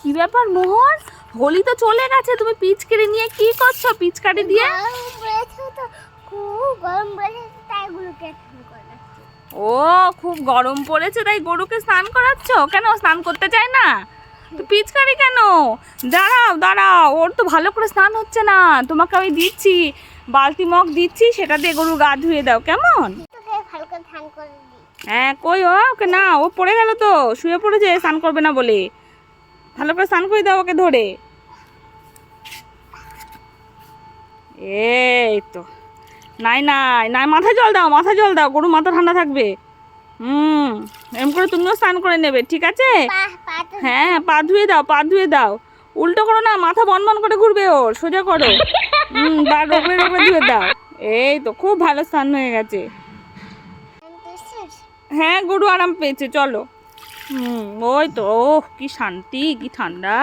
কি ব্যাপার মোহন? হোলি তো চলে গেছে তুমি পিচকারি নিয়ে কি করছ পিচকারি দিয়ে। ও খুব গরম পড়েছে তাই গরুকে স্নান করাচ্ছ? কেন স্নান করতে চায় না? তো পিচকারি কেন? দাঁড়াও দাঁড়াও ওর তো ভালো করে স্নান হচ্ছে না। তোমাকে আমি দিচ্ছি বালতি মগ দিচ্ছি সেটা দিয়ে গরু গা ধুয়ে দাও কেমন? হ্যাঁ কই ও? ওকে না ও পড়ে গেল তো শুয়ে পড়েছে স্নান করবে না বলে। ভালো করে স্নান করে দাও ওকে ধরে। এই তো। নাই নাই নাই মাথায় জল দাও মাথায় জল দাও গরু মাথা ঠান্ডা থাকবে। হুম এরকম করে তুমিও স্নান করে নেবে ঠিক আছে? হ্যাঁ পা ধুয়ে দাও পা ধুয়ে দাও। উল্টো করো না মাথা বন বন করে ঘুরবে ওর সোজা করো। হুম বা রোগড়ে রোগড়ে ধুয়ে দাও। এই তো খুব ভালো স্নান হয়ে গেছে। হ্যাঁ গরু আরাম পেয়েছে চলো। হুম ওই তো ওহ কি শান্তি কি ঠান্ডা।